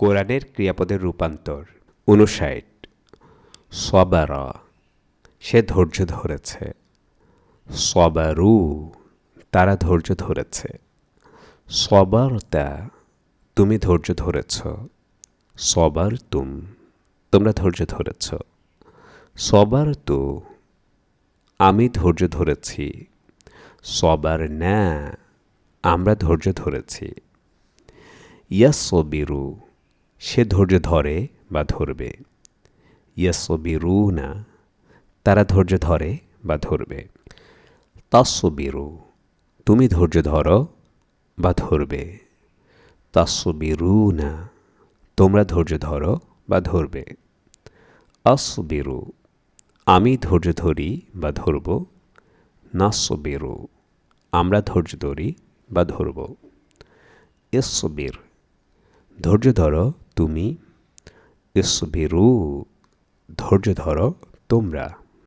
কোরআনের ক্রিয়াপদের রূপান্তর। উনষাট। সবারা, সে ধৈর্য ধরেছে। সবারু, তারা ধৈর্য ধরেছে। সবারতা, তুমি ধৈর্য ধরেছ। সবার তুম তোমরা ধৈর্য ধরেছ। সবার তো আমি ধৈর্য ধরেছি। সবার না আমরা ধৈর্য ধরেছি। ইয়াসবিরু সে ধৈর্য ধরে বা ধরবে। ইয়াসবিরু না তারা ধৈর্য ধরে বা ধরবে। তাসবিরু, তুমি ধৈর্য ধরো বা ধরবে। তাসবিরু না তোমরা ধৈর্য ধরো বা ধরবে। আসবিরু, আমি ধৈর্য ধরি বা ধরব। নাসবিরু, আমরা ধৈর্য ধরি বা ধরব। ইসবির, ধৈর্য ধরো তুমি ইসবিরু ধৈর্য ধরো তোমরা।